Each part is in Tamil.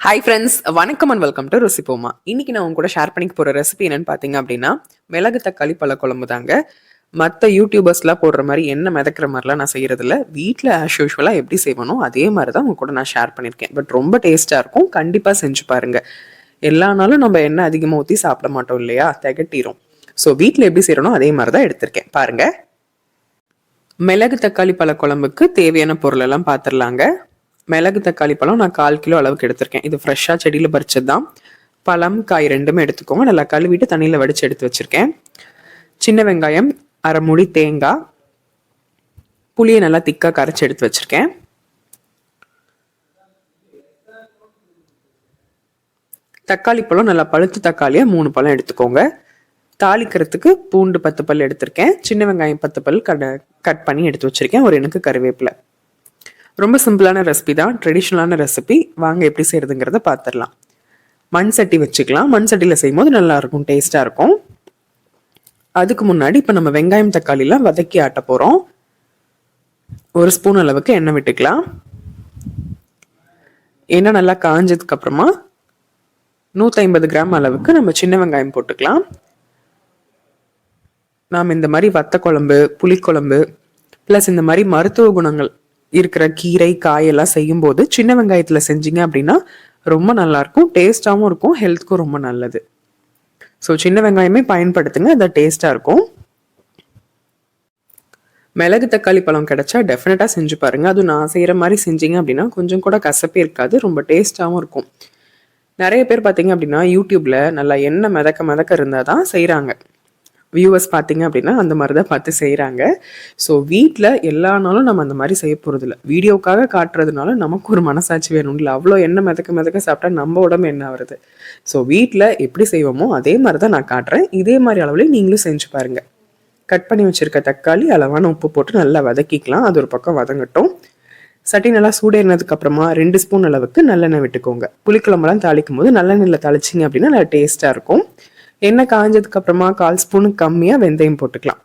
ஹாய் ஃப்ரெண்ட்ஸ் வணக்கம் அண்ட் வெல்கம் டு ரெசிபோமா இன்றைக்கி நான் உங்க கூட ஷேர் பண்ணிக்க போகிற ரெசிபி என்னென்னு பார்த்தீங்க அப்படின்னா மிளகு தக்காளி பழ குழம்பு தாங்க. மற்ற யூடியூபர்ஸ்லாம் போடுற மாதிரி என்ன மிதக்கிற மாதிரிலாம் நான் செய்யறதில்ல. வீட்டில் ஆஸ் யூஷுவலாக எப்படி செய்வனோ அதே மாதிரி தான் உங்க கூட நான் ஷேர் பண்ணியிருக்கேன் பட் ரொம்ப டேஸ்ட்டாக இருக்கும் கண்டிப்பாக செஞ்சு பாருங்க. எல்லா நாளும் நம்ம எண்ணெய் அதிகமாக ஊற்றி சாப்பிட மாட்டோம் இல்லையா? திகட்டிடும் ஸோ வீட்டில் எப்படி செய்கிறனோ அதே மாதிரி தான் எடுத்திருக்கேன். பாருங்கள் மிளகு தக்காளி பழ குழம்புக்கு தேவையான பொருளெல்லாம் பார்த்துடலாங்க மிளகு தக்காளி பழம் நான் கால் கிலோ அளவுக்கு எடுத்திருக்கேன். இது ஃப்ரெஷ்ஷாக செடியில் பறிச்சது தான் பழம் காய் ரெண்டுமே எடுத்துக்கோங்க. நல்லா கழுவிட்டு தண்ணியில் வடித்து எடுத்து வச்சுருக்கேன். சின்ன வெங்காயம் அரை மூடி தேங்காய் புளியை நல்லா திக்காக கரைச்சி எடுத்து வச்சுருக்கேன். தக்காளி பழம் நல்லா பழுத்து தக்காளியை மூணு பழம் எடுத்துக்கோங்க. தாளிக்கிறதுக்கு பூண்டு பத்து பல் எடுத்திருக்கேன். சின்ன வெங்காயம் பத்து பல் கட் கட் பண்ணி எடுத்து வச்சுருக்கேன். ஒரு எனக்கு கருவேப்பிலை. ரொம்ப சிம்பிளான ரெசிபி தான். ட்ரெடிஷ்னலான ரெசிபி வாங்க எப்படி செய்கிறதுங்கிறத பார்த்துடலாம் மண் சட்டி வச்சுக்கலாம். மண் சட்டியில் செய்யும்போது நல்லாயிருக்கும் டேஸ்ட்டாக இருக்கும். அதுக்கு முன்னாடி இப்போ நம்ம வெங்காயம் தக்காளிலாம் வதக்கி ஆட்ட போகிறோம் ஒரு ஸ்பூன் அளவுக்கு எண்ணெய் விட்டுக்கலாம். எண்ணெய் நல்லா காஞ்சதுக்கு அப்புறமா நூற்றி ஐம்பது கிராம் அளவுக்கு நம்ம சின்ன வெங்காயம் போட்டுக்கலாம். நாம் இந்த மாதிரி வத்த குழம்பு புளிக்குழம்பு ப்ளஸ் இந்த மாதிரி மருத்துவ குணங்கள் இருக்கிற கீரை காயெல்லாம் செய்யும்போது சின்ன வெங்காயத்தில் செஞ்சீங்க அப்படின்னா ரொம்ப நல்லாயிருக்கும். டேஸ்ட்டாகவும் இருக்கும். ஹெல்த்துக்கும் ரொம்ப நல்லது. ஸோ சின்ன வெங்காயமே பயன்படுத்துங்க. அது டேஸ்ட்டாக இருக்கும். மிளகு தக்காளி பழம் கிடைச்சா டெஃபினட்டாக செஞ்சு பாருங்கள் அதுவும் நான் செய்கிற மாதிரி செஞ்சீங்க அப்படின்னா கொஞ்சம் கூட கசப்பே இருக்காது. ரொம்ப டேஸ்ட்டாகவும் இருக்கும். நிறைய பேர் பார்த்தீங்க அப்படின்னா யூடியூப்பில் நல்லா எண்ணெய் மிதக்க மிதக்க இருந்தால் தான் செய்கிறாங்க வியூவர்ஸ் பார்த்தீங்க அப்படின்னா அந்த மாதிரி தான் பார்த்து செய்கிறாங்க ஸோ வீட்டில் எல்லா நாளும் நம்ம அந்த மாதிரி செய்ய போகிறதில்ல வீடியோக்காக காட்டுறதுனால நமக்கு ஒரு மனசாட்சி வேணும். இல்லை அவ்வளோ எண்ணெய் மிதக்க மிதக்க சாப்பிட்டா நம்ம உடம்பு என்ன வருது ஸோ வீட்டில் எப்படி செய்வோமோ அதே மாதிரி தான் நான் காட்டுறேன். இதே மாதிரி அளவில் நீங்களும் செஞ்சு பாருங்கள் கட் பண்ணி வச்சுருக்க தக்காளி அளவான உப்பு போட்டு நல்லா வதக்கிக்கலாம். அது ஒரு பக்கம் வதங்கட்டும். சட்டி நல்லா சூடேறினதுக்கு அப்புறமா ரெண்டு ஸ்பூன் அளவுக்கு நல்லெண்ணெய் விட்டுக்கோங்க. புளிக்குழம்பெல்லாம் தாளிக்கும் போது நல்லெண்ணெயில் தாளிச்சிங்க அப்படின்னா நல்லா டேஸ்ட்டாக இருக்கும். எண்ணெய் காய்ஞ்சதுக்கு அப்புறமா கால் ஸ்பூனுக்கு கம்மியாக வெந்தயம் போட்டுக்கலாம்.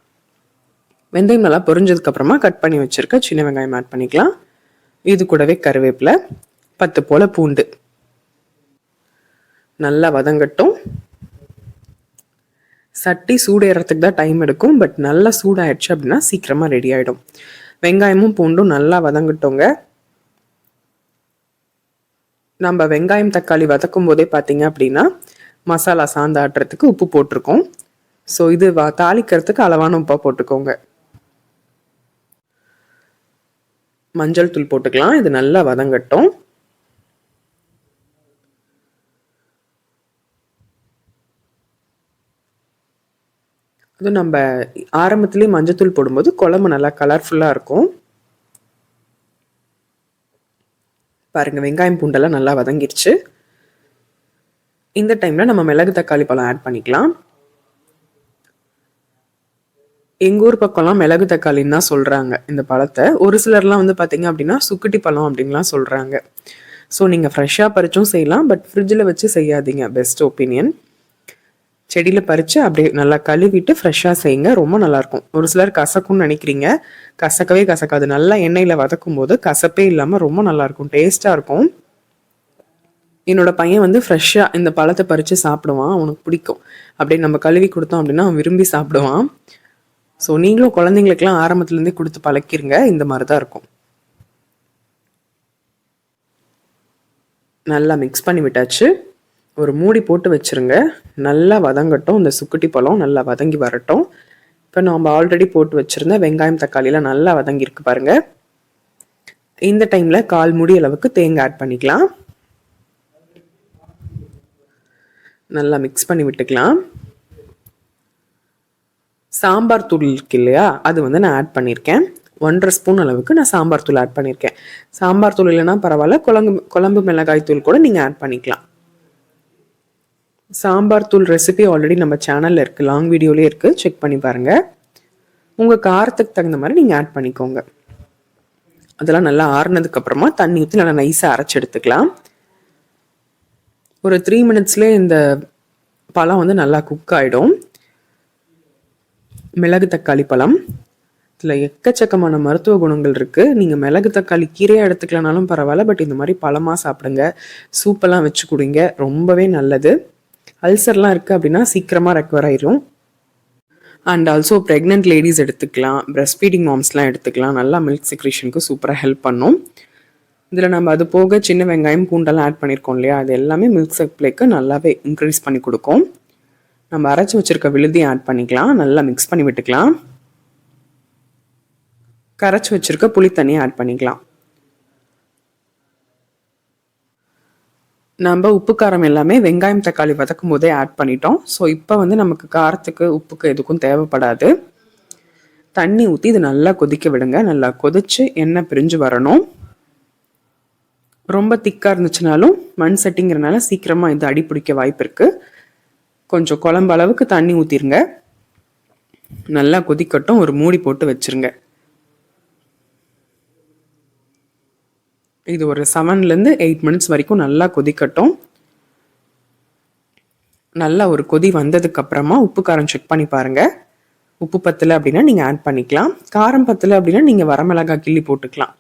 வெந்தயம் நல்லா பொரிஞ்சதுக்கு அப்புறமா கட் பண்ணி வச்சிருக்க சின்ன வெங்காயம் ஆட் பண்ணிக்கலாம். இது கூடவே கருவேப்பிலை பத்து போல பூண்டு. நல்லா வதங்கட்டும். சட்டி சூடேறதுக்கு தான் டைம் எடுக்கும் பட் நல்லா சூடாயிடுச்சு அப்படின்னா சீக்கிரமாக ரெடி ஆகிடும் வெங்காயமும் பூண்டும் நல்லா வதங்கட்டோங்க. நம்ம வெங்காயம் தக்காளி வதக்கும் போதே பார்த்தீங்க அப்படின்னா மசாலா சாந்தாட்டுறதுக்கு உப்பு போட்டிருக்கோம். ஸோ இது வா தாளிக்கிறதுக்கு அளவான உப்பாக போட்டுக்கோங்க. மஞ்சள் தூள் போட்டுக்கலாம். இது நல்லா வதங்கட்டும். அது நம்ம ஆரம்பத்துலேயே மஞ்சத்தூள் போடும்போது குழம்பு நல்லா கலர்ஃபுல்லாக இருக்கும். பாருங்க வெங்காயம் பூண்டெல்லாம் நல்லா வதங்கிடுச்சு இந்த டைமில் நம்ம மிளகு தக்காளி பழம் ஆட் பண்ணிக்கலாம். எங்கள் ஊர் பக்கம்லாம் மிளகு தக்காளின்னு தான் சொல்கிறாங்க இந்த பழத்தை. ஒரு சிலர்லாம் வந்து பார்த்தீங்க அப்படின்னா சுக்குட்டி பழம் அப்படின்லாம் சொல்கிறாங்க ஸோ நீங்கள் ஃப்ரெஷ்ஷாக பறிச்சும் செய்யலாம் பட் ஃப்ரிட்ஜில் வச்சு செய்யாதீங்க. பெஸ்ட் ஒப்பீனியன் செடியில் பறித்து அப்படியே நல்லா கழுவிட்டு ஃப்ரெஷ்ஷாக செய்யுங்க. ரொம்ப நல்லாயிருக்கும். ஒரு சிலர் கசக்கும்னு நினைக்கிறீங்க. கசக்கவே கசக்காது. நல்லா எண்ணெயில் வதக்கும் போது கசப்பே இல்லாமல் ரொம்ப நல்லாயிருக்கும். டேஸ்ட்டாக இருக்கும். என்னோட பையன் வந்து ஃப்ரெஷ்ஷாக இந்த பழத்தை பறித்து சாப்பிடுவான். அவனுக்கு பிடிக்கும். அப்படியே நம்ம கழுவி கொடுத்தோம் அப்படின்னா அவன் விரும்பி சாப்பிடுவான். ஸோ நீங்களும் குழந்தைங்களுக்கெல்லாம் ஆரம்பத்துலேருந்தே கொடுத்து பழக்கிருங்க. இந்த மாதிரி தான் இருக்கும். நல்லா மிக்ஸ் பண்ணி விட்டாச்சு. ஒரு மூடி போட்டு வச்சுருங்க. நல்லா வதங்கட்டும். இந்த சுக்குட்டி பழம் நல்லா வதங்கி வரட்டும். இப்போ நம்ம ஆல்ரெடி போட்டு வச்சுருந்த வெங்காயம் தக்காளியெலாம் நல்லா வதங்கியிருக்கு பாருங்கள் இந்த டைமில் கால் முடி அளவுக்கு தேங்காய் ஆட் பண்ணிக்கலாம். நல்லா மிக்ஸ் பண்ணி விட்டுக்கலாம். சாம்பார் தூள் இருக்கு இல்லையா அது வந்து நான் ஆட் பண்ணியிருக்கேன் ஒன்றரை ஸ்பூன் அளவுக்கு நான் சாம்பார் தூள் ஆட் பண்ணியிருக்கேன் சாம்பார் தூள் இல்லைன்னா பரவாயில்ல குழம்பு குழம்பு மிளகாய் தூள் கூட நீங்கள் ஆட் பண்ணிக்கலாம். சாம்பார் தூள் ரெசிபி ஆல்ரெடி நம்ம சேனலில் இருக்குது லாங் வீடியோலேயே இருக்குது செக் பண்ணி பாருங்கள் உங்கள் காரத்துக்கு தகுந்த மாதிரி நீங்கள் ஆட் பண்ணிக்கோங்க. அதெல்லாம் நல்லா ஆறுனதுக்கப்புறமா தண்ணி ஊற்றி நல்லா நைஸாக அரைச்சி எடுத்துக்கலாம். ஒரு த்ரீ மினிட்ஸ்லேயே இந்த பழம் வந்து நல்லா குக் ஆகிடும் மிளகு தக்காளி பழம். இதில் எக்கச்சக்கமான மருத்துவ குணங்கள் இருக்குது நீங்கள் மிளகு தக்காளி கீரையாக எடுத்துக்கலனாலும் பரவாயில்ல பட் இந்த மாதிரி பழமாக சாப்பிடுங்க. சூப்பெல்லாம் வச்சு குடிங்க. ரொம்பவே நல்லது. அல்சர்லாம் இருக்குது அப்படின்னா சீக்கிரமாக ரெக்கவர் ஆயிரும். அண்ட் ஆல்சோ ப்ரெக்னென்ட் லேடிஸ் எடுத்துக்கலாம். பிரஸ்ட் ஃபீடிங் மாம்ஸ்லாம் எடுத்துக்கலாம். நல்லா மில்க் செக்ரேஷனுக்கு சூப்பராக ஹெல்ப் பண்ணும். இதில் நம்ம அது போக சின்ன வெங்காயம் பூண்டெல்லாம் ஆட் பண்ணியிருக்கோம் இல்லையா? அது எல்லாமே மில்க் சப்ளைக்கு நல்லாவே இன்க்ரீஸ் பண்ணி கொடுக்கும். நம்ம அரைச்சி வச்சுருக்க விழுதியும் ஆட் பண்ணிக்கலாம். நல்லா மிக்ஸ் பண்ணி விட்டுக்கலாம். கரைச்சி வச்சுருக்க புளி தண்ணியை ஆட் பண்ணிக்கலாம். நம்ம உப்பு காரம் எல்லாமே வெங்காயம் தக்காளி வதக்கும் போதே ஆட் பண்ணிட்டோம். ஸோ இப்போ வந்து நமக்கு காரத்துக்கு உப்புக்கு எதுக்கும் தேவைப்படாது. தண்ணி ஊற்றி இது நல்லா கொதிக்க விடுங்க. நல்லா கொதிச்சு எண்ணெய் பிரிஞ்சு வரணும். ரொம்ப திக்காக இருந்துச்சுனாலும் மண் சட்டிங்கிறனால சீக்கிரமாக இது அடி பிடிக்க வாய்ப்பு இருக்குது கொஞ்சம் குழம்பு அளவுக்கு தண்ணி ஊற்றிருங்க நல்லா கொதிக்கட்டும். ஒரு மூடி போட்டு வச்சுருங்க. இது ஒரு செவன்லேருந்து எயிட் மினிட்ஸ் வரைக்கும் நல்லா கொதிக்கட்டும். நல்லா ஒரு கொதி வந்ததுக்கப்புறமா உப்பு காரம் செக் பண்ணி பாருங்க. உப்பு பத்தலை அப்படின்னா நீங்கள் ஆட் பண்ணிக்கலாம். காரம் பத்தலை அப்படின்னா நீங்கள் வரமிளகாய் கிள்ளி போட்டுக்கலாம்.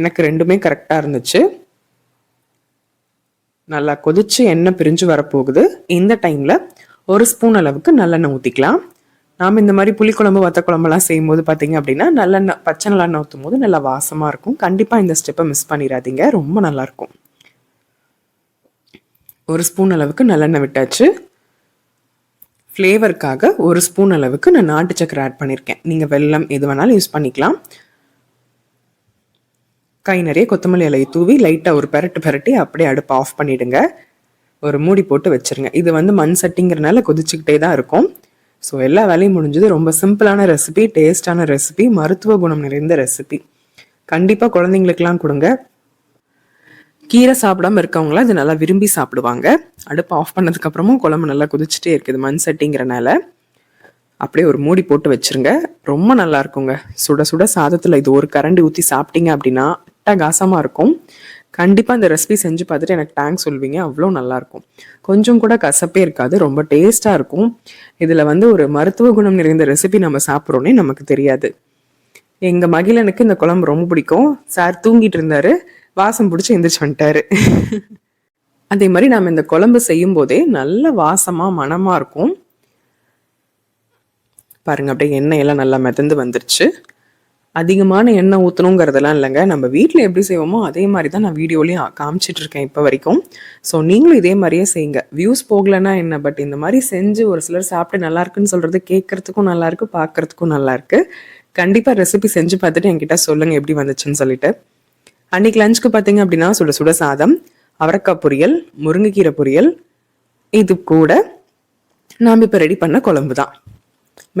எனக்கு ரெண்டுமே கரெக்டாக இருந்துச்சு. நல்லா கொதிச்சு எண்ணெய் பிரிஞ்சு வரப்போகுது. இந்த டைமில் ஒரு ஸ்பூன் அளவுக்கு நல்லெண்ணெய் ஊற்றிக்கலாம் நாம் இந்த மாதிரி புளிக்குழம்பு வத்த குழம்புலாம் செய்யும்போது பார்த்தீங்க அப்படின்னா நல்லெண்ணெய் பச்சை நல்லெண்ணெய் ஊற்றும் போது நல்லா வாசமாக இருக்கும். கண்டிப்பாக இந்த ஸ்டெப்பை மிஸ் பண்ணிடாதீங்க. ரொம்ப நல்லாயிருக்கும் ஒரு ஸ்பூன் அளவுக்கு நல்லெண்ணெய் விட்டாச்சு. ஃப்ளேவருக்காக ஒரு ஸ்பூன் அளவுக்கு நான் நாட்டு சக்கரை ஆட் பண்ணியிருக்கேன் நீங்கள் வெல்லம் எது வேணாலும் யூஸ் பண்ணிக்கலாம். கை நிறைய கொத்தமல்லி இலையை தூவி லைட்டாக ஒரு பெரட்டு பெரட்டி அப்படியே அடுப்பை ஆஃப் பண்ணிவிடுங்க ஒரு மூடி போட்டு வச்சுருங்க. இது வந்து மண் சட்டிங்கிறனால கொதிச்சுக்கிட்டே தான் இருக்கும். ஸோ எல்லா வேலையும் முடிஞ்சது. ரொம்ப சிம்பிளான ரெசிபி டேஸ்டான ரெசிபி மருத்துவ குணம் நிறைந்த ரெசிபி கண்டிப்பாக குழந்தைங்களுக்கெல்லாம் கொடுங்க. கீரை சாப்பிடாம இருக்கவங்களாம் இது நல்லா விரும்பி சாப்பிடுவாங்க. அடுப்பு ஆஃப் பண்ணதுக்கப்புறமும் குழம்பு நல்லா கொதிச்சுட்டே இருக்குது மண் சட்டிங்கிறனால. அப்படியே ஒரு மூடி போட்டு வச்சுருங்க. ரொம்ப நல்லா இருக்குங்க. சுட சுட சாதத்தில் இது ஒரு கரண்டி ஊற்றி சாப்பிட்டீங்க அப்படின்னா அட்டகாசமாக இருக்கும். கண்டிப்பாக இந்த ரெசிபி செஞ்சு பார்த்துட்டு எனக்கு டேங்க் சொல்வீங்க. அவ்வளோ நல்லாயிருக்கும் கொஞ்சம் கூட கசப்பே இருக்காது. ரொம்ப டேஸ்ட்டாக இருக்கும். இதில் வந்து ஒரு மருத்துவ குணம் நிறைந்த ரெசிபி நம்ம சாப்பிட்றோன்னே நமக்கு தெரியாது. எங்கள் மகிழனுக்கு இந்த குழம்பு ரொம்ப பிடிக்கும். சார் தூங்கிட்டு இருந்தார். வாசம் பிடிச்சி எந்திரிச்சு வந்துட்டாரு. அதே மாதிரி நம்ம இந்த குழம்பு செய்யும் போதே நல்ல வாசமாக மனமாக இருக்கும். பாருங்க அப்படியே எண்ணெய் எல்லாம் நல்லா மிதந்து வந்துருச்சு. அதிகமான எண்ணெய் ஊற்றணுங்கிறதெல்லாம் இல்லைங்க. நம்ம வீட்டில் எப்படி செய்வோமோ அதே மாதிரி தான் நான் வீடியோலையும் காமிச்சிட்டு இருக்கேன் இப்போ வரைக்கும். ஸோ நீங்களும் இதே மாதிரியே செய்யுங்க. வியூஸ் போகலன்னா என்ன? பட் இந்த மாதிரி செஞ்சு ஒரு சிலர் சாப்பிட்டு நல்லா இருக்குன்னு சொல்கிறது கேட்கறதுக்கும் நல்லாயிருக்கு பார்க்குறதுக்கும் பார்க்கறதுக்கும் கண்டிப்பாக ரெசிபி செஞ்சு பார்த்துட்டு என்கிட்ட சொல்லுங்கள் எப்படி வந்துச்சுன்னு சொல்லிட்டு. அன்றைக்கி லஞ்சுக்கு பார்த்தீங்க அப்படின்னா சுட சுட சாதம் அவரக்காய் பொரியல் முருங்கைக்கீரை பொரியல் இது கூட நாம் இப்போ ரெடி பண்ண குழம்பு தான்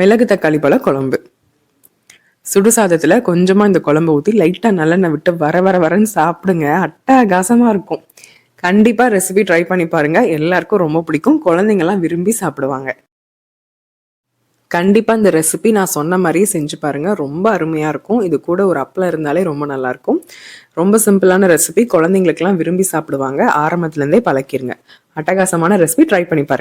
மிளகு தக்காளி பழ குழம்பு. சுடுசாதத்தில் கொஞ்சமாக இந்த குழம்பு ஊற்றி லைட்டாக நல்லெண்ணெய் விட்டு வர வர வரன்னு சாப்பிடுங்க. அட்டகாசமாக இருக்கும். கண்டிப்பாக ரெசிபி ட்ரை பண்ணி பாருங்கள் எல்லாருக்கும் ரொம்ப பிடிக்கும். குழந்தைங்கலாம் விரும்பி சாப்பிடுவாங்க. கண்டிப்பாக இந்த ரெசிபி நான் சொன்ன மாதிரியே செஞ்சு பாருங்கள் ரொம்ப அருமையாக இருக்கும். இது கூட ஒரு அப்பளம் இருந்தாலே ரொம்ப நல்லாயிருக்கும் ரொம்ப சிம்பிளான ரெசிபி குழந்தைங்களுக்குலாம் விரும்பி சாப்பிடுவாங்க. ஆரம்பத்துலேருந்தே பழக்கிருங்க. அட்டகாசமான ரெசிபி ட்ரை பண்ணி பாருங்கள்